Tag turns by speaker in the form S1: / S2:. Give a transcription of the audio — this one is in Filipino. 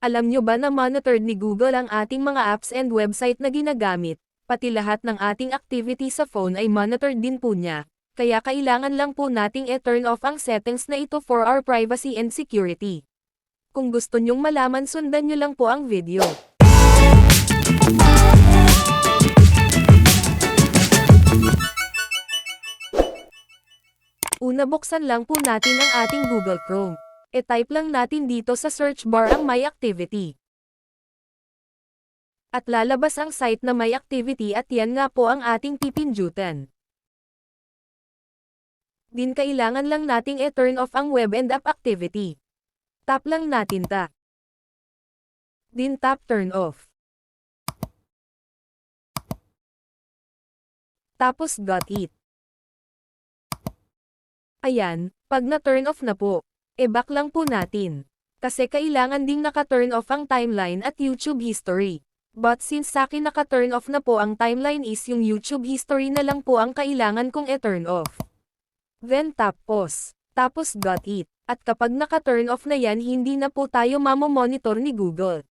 S1: Alam nyo ba na monitored ni Google ang ating mga apps and website na ginagamit? Pati lahat ng ating activity sa phone ay monitored din po niya. Kaya kailangan lang po nating e-turn off ang settings na ito for our privacy and security. Kung gusto nyong malaman sundan nyo lang po ang video. Una buksan lang po natin ang ating Google Chrome. E-type lang natin dito sa search bar ang My Activity. At lalabas ang site na My Activity at yan nga po ang ating pipindutan. Din kailangan lang nating e-turn off ang web and app activity. Tap lang natin ta. Din tap turn off. Tapos got it. Ayan, pag na-turn off na po, e-back lang po natin. Kasi kailangan ding naka-turn off ang timeline at YouTube history. But since sa akin naka-turn off na po ang timeline is yung YouTube history na lang po ang kailangan kong e-turn off. Then tap pause. Tapos got it. At kapag naka-turn off na yan hindi na po tayo mamomonitor ni Google.